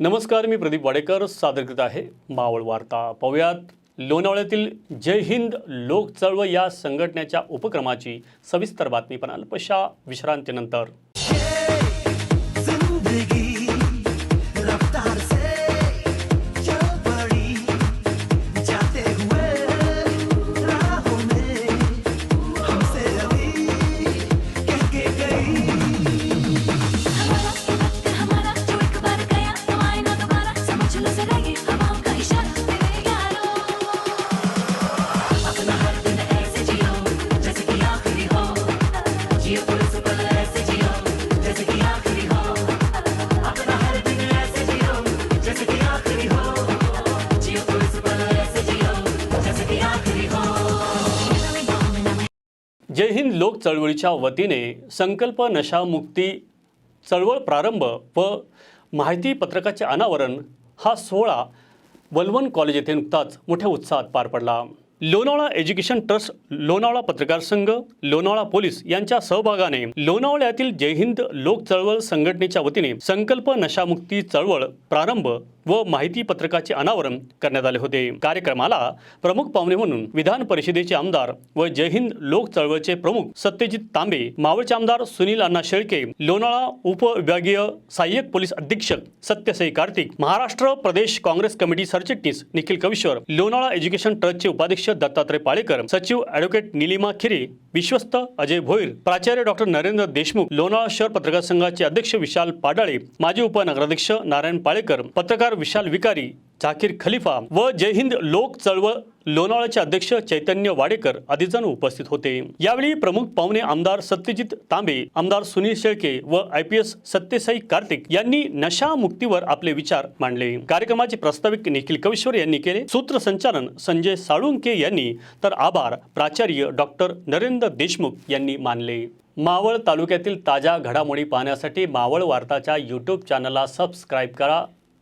नमस्कार मी प्रदीप वाडेकर. सादर करीत आहे मावळ वार्ता. पाहुयात लोणावळ्यातील जय हिंद लोक चळवळ या संघटनेच्या उपक्रमाची सविस्तर बातमी पण अल्पशा विश्रांतीनंतर. जय हिंद लोक चळवळीच्या वतीने संकल्प नशामुक्ती चळवळ प्रारंभ व माहिती पत्रकाचे अनावरण हा सोहळा वलवन कॉलेज येथे नुकताच मोठ्या उत्साहात पार पडला. लोणावळा एज्युकेशन ट्रस्ट लोणावळा पत्रकार संघ लोणावळा पोलीस यांच्या सहभागाने लोणावळ्यातील जय हिंद लोक चळवळ संघटनेच्या वतीने संकल्प नशामुक्ती चळवळ प्रारंभ व माहिती पत्रकाचे अनावरण करण्यात आले होते. कार्यक्रमाला प्रमुख पाहुणे म्हणून विधान परिषदेचे आमदार व जय हिंद लोक चळवळचे प्रमुख सत्यजित तांबे मावळचे आमदार सुनील अण्णा शेळके लोणाळा उपविभागीय सहाय्यक पोलीस अधीक्षक सत्यसाई कार्तिक महाराष्ट्र प्रदेश काँग्रेस कमिटी सरचिटणीस निखिल कविश्वर लोणाळा एज्युकेशन ट्रस्टचे उपाध्यक्ष दत्तात्रय पाळेकर सचिव ॲडव्होकेट निलिमा खिरे विश्वस्त अजय भोईर प्राचार्य डॉक्टर नरेंद्र देशमुख लोणाळा शहर पत्रकार संघाचे अध्यक्ष विशाल पाडाळे माजी उपनगराध्यक्ष नारायण पाळेकर पत्रकार विशाल विकारी झाकीर खलिफा व जय हिंद लोक चळवळ लोणावळ्याचे अध्यक्ष चैतन्य वाडेकर आदी जण उपस्थित होते. यावेळी प्रमुख पाहुणे आमदार सत्यजित तांबे आमदार सुनील शेळके व I P S Satyasai Kartik यांनी नशा मुक्तीवर आपले विचार मांडले. कार्यक्रमाचे प्रस्ताविक निखिल कविश्वर यांनी केले. सूत्रसंचालन संजय साळुंके यांनी तर आभार प्राचार्य डॉक्टर नरेंद्र देशमुख यांनी मानले. मावळ तालुक्यातील ताज्या घडामोडी पाहण्यासाठी मावळ वार्ताच्या यूट्यूब चॅनलला सबस्क्राईब करा.